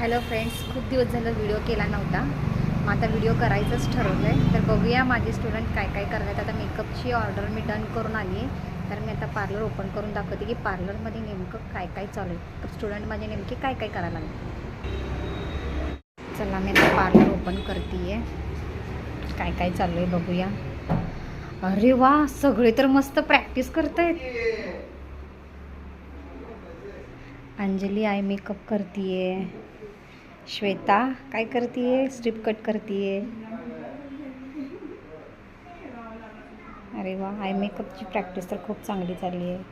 Hello friends खूप दिवस झालं व्हिडिओ केला नव्हता. मग आता व्हिडिओ करायचंच ठरवलं आहे तर बघूया माझे स्टुडंट काय काय करतात. आता मेकअपची ऑर्डर मी डन करून आली आहे. तर मी आता पार्लर ओपन करून दाखवते की पार्लरमध्ये नेमकं काय काय चालू आहे. स्टुडंट माझे नेमके काय काय करायला लागले? चला मी आता पार्लर ओपन करते आहे काय काय चालू आहे बघूया. अरे वा सगळे तर मस्त प्रॅक्टिस करतायत. अंजली आय मेकअप करतीये. श्वेता काय करतीये? स्ट्रिप कट करतीये. अरे वा आय मेकअपची प्रॅक्टिस तर खूप चांगली चालली आहे.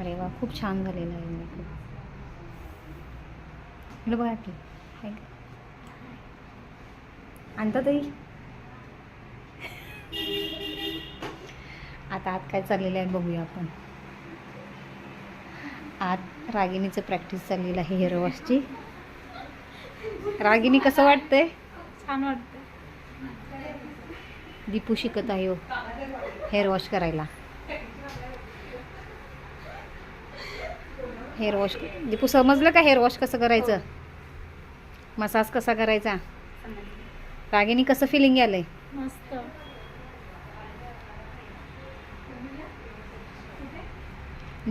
अरे वा खूप छान झालेलं आहे मेकअप हॅलो बघा की. आणता ताई आता आत काय चाललेलं आहे बघूया आपण. आत रागिणीचं प्रॅक्टिस चाललेलं आहे हेअर वॉशची रागिनी कसं वाटतंय? छान वाटतं दीपू शिकत आहे हो हेअर वॉश करायला. हेअर वॉश दीपू समजलं का हेअर वॉश कसं करायचं? मसाज कसा करायचा? रागिनी कसं फिलिंग आलंय मस्त.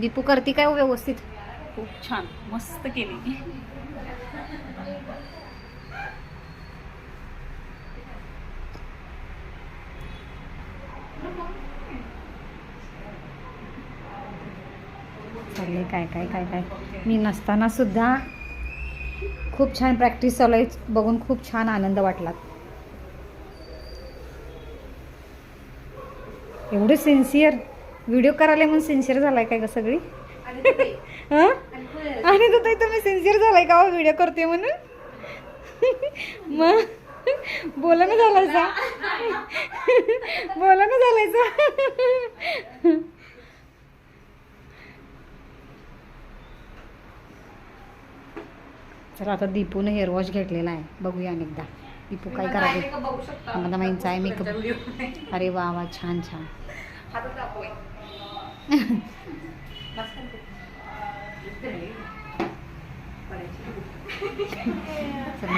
दीपू करते काय व्यवस्थित? खूप छान. मस्त केली. चालले काय काय काय काय? मी नसताना सुद्धा खूप छान प्रॅक्टिस चालू आहे बघून खूप छान आनंद वाटला. एवढे सिन्सिअर व्हिडिओ करायला म्हणून सिन्सिअर झालाय काय का सगळी? हं? आणि तर ताई तुम्ही सिन्सिअर झालाय का व्हिडिओ करते म्हणून? मग? बोला ना झालायचा. बोला ना झालायचा. चला आता दीपूने हेअर वॉश घेतलेला आहे. बघूया अनेकदा. दीपू काय करायचं माझा माईंचा आहे मेकअप अरे वा वा छान छान.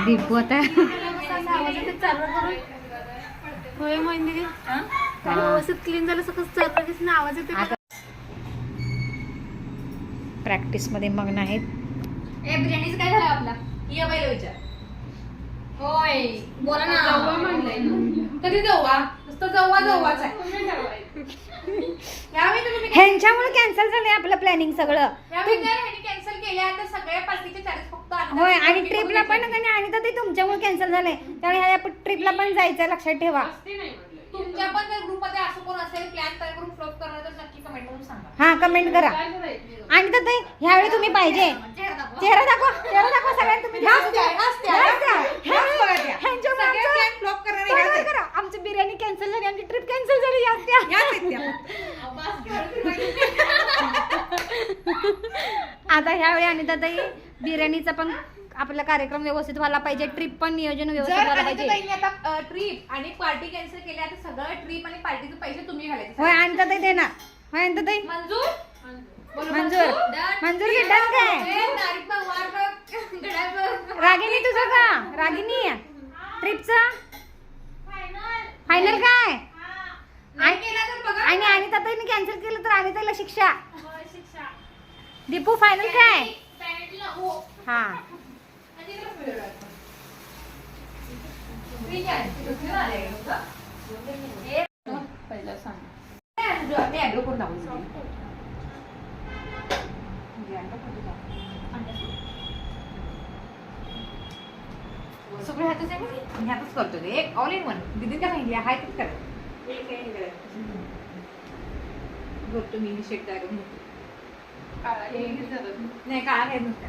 दीपू आता होय म्हणजे व्यवस्थित क्लीन झालं सगळं चरपटीस आवाज येते प्रॅक्टिसमध्ये मग्न आहेत ए बिर्याणीच काय झालं आपला? ये बाईला विचार. होय. बोला ना. जव्वा म्हणलंय कधी जव्वा? नुसतं जव्वा जव्वाच आहे. यावेळी ह्यांच्यामुळे कॅन्सल झालंय आपलं प्लॅनिंग सगळं. कॅन्सल केल्या. तर सगळ्या पार्टीचे चार्जेस फक्त आम्ही होय आणि ट्रिपला पण आणि आणि तर ते तुमच्यामुळे कॅन्सल झालंय. त्यामुळे ह्या ट्रिपला पण जायचं लक्षात ठेवा. तुमच्या पण जर ग्रुपमध्ये असं कोण असेल प्लॅन तयार करून फ्लॉप करणार तर नक्की कमेंट करून सांगा. हा कमेंट करा. आणि तर ते ह्यावेळी तुम्ही पाहिजे. चेहरा दाखवा. चेहरा दाखवा सगळ्यांना तुम्ही. ह्यांच्या करणारे. करा. आमची बिर्याणी कॅन्सल झाली आमची ट्रिप कॅन्सल झाली. आता ह्यावेळी आणि ताई बिर्याणीचा पण आपला कार्यक्रम व्यवस्थित व्हायला पाहिजे ट्रिप पण नियोजन व्यवस्थित व्हायला पाहिजे. आता ट्रिप आणि पार्टी कॅन्सल केल्या तर सगळं ट्रिप आणि पार्टीचे पैसे तुम्ही घालायचे. होय आणि ताई देणार. होय आणि मंजूर? मंजूर. मंजूर? की डन काय. रागिनी तुझं का? रागिनी ट्रिपचं. फायनल काय. आणि आणि ताईने कॅन्सल केलं तर आणि ताईला शिक्षा. दीपू फायनल काय हो. हा पहिलं सांग. सगळे ह्यातच आहे? मी ह्यातच करतो ते एक ऑल इन वन दिदी काय सांगितली हाय तेच कर. मी शेक तयार करून घेतो. नाही. काळा नसतं.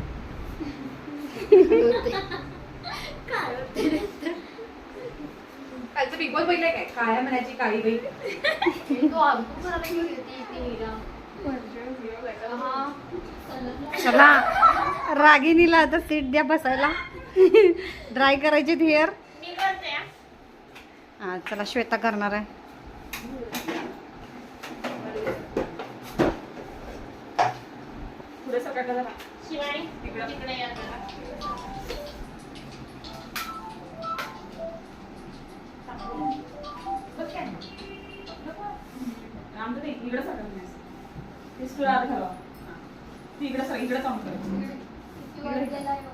कालचं बिग बॉस बघितलंय काय? काळ्या मनाची काळी बाई. चला रागिनीला आता सीट द्या बसायला. ड्राय करायचे हेअर चला श्वेता करणार आहे.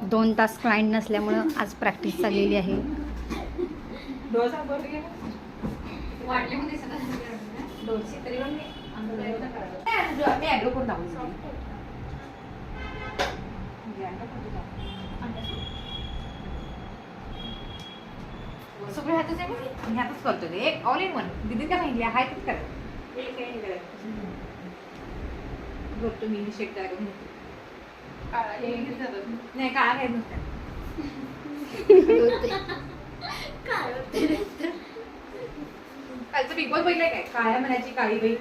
दोन तास क्लायंट नसल्यामुळं आज प्रॅक्टिस चाललेली आहे. डोसा बरं गेला. वाटले म्हणजे दोनशे तरी पण मी. मी ॲग्रो करून दाखवतो सगळे ह्यातच आहे मग ह्यातच करतो ते एक ऑल इन वन दिदी काय सांगितली हाय तेच करा एक काही नाही करायचं बघतो मी शेक तयार करून घेतो. नाही काळा काय नुसतं. कालचं बिग बॉस बघितलंय काय? काळ्या मनाची काळी बाई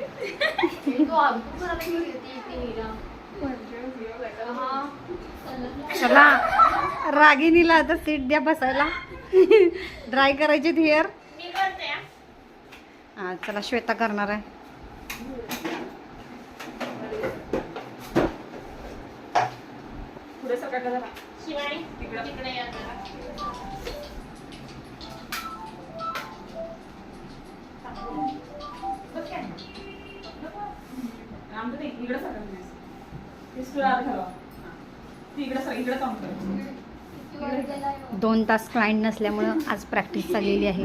चला रागिनीला आता सीट द्या बसायला. ड्राय करायचे हेअर हा चला श्वेता करणार आहे. पुढे शिवानी तिकडे. काम कर दोन तास क्लायंट नसल्यामुळं आज प्रॅक्टिस चाललेली आहे.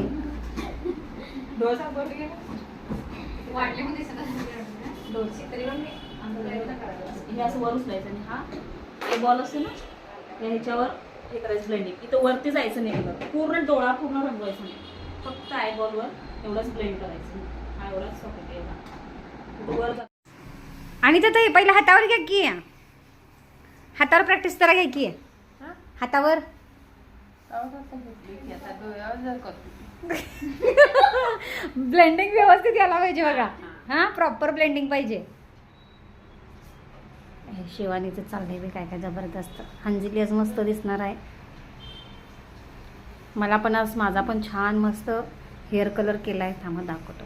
बॉल असते ना ह्याच्यावर हे करायचं ब्लेंडिंग इथं वरती जायचं नाही पूर्ण डोळा पूर्ण रंगवायचा नाही फक्त आयबॉलवर एवढंच ब्लेंड करायचं. हा एवढाच सॉकेट आहे इथं. इथं वर जा- आणि तर पहिलं हातावर घ्या की. हातावर प्रॅक्टिस करा घ्या की. हातावर. ब्लेंडिंग व्यवस्थित यायला पाहिजे बघा. हां प्रॉपर ब्लेंडिंग पाहिजे. हे शिवानीचं चाललंय बी काय काय जबरदस्त. अंजली आज मस्त दिसणार आहे. मला पण आज माझा पण छान मस्त हेअर कलर केला आहे थांबा दाखवतो.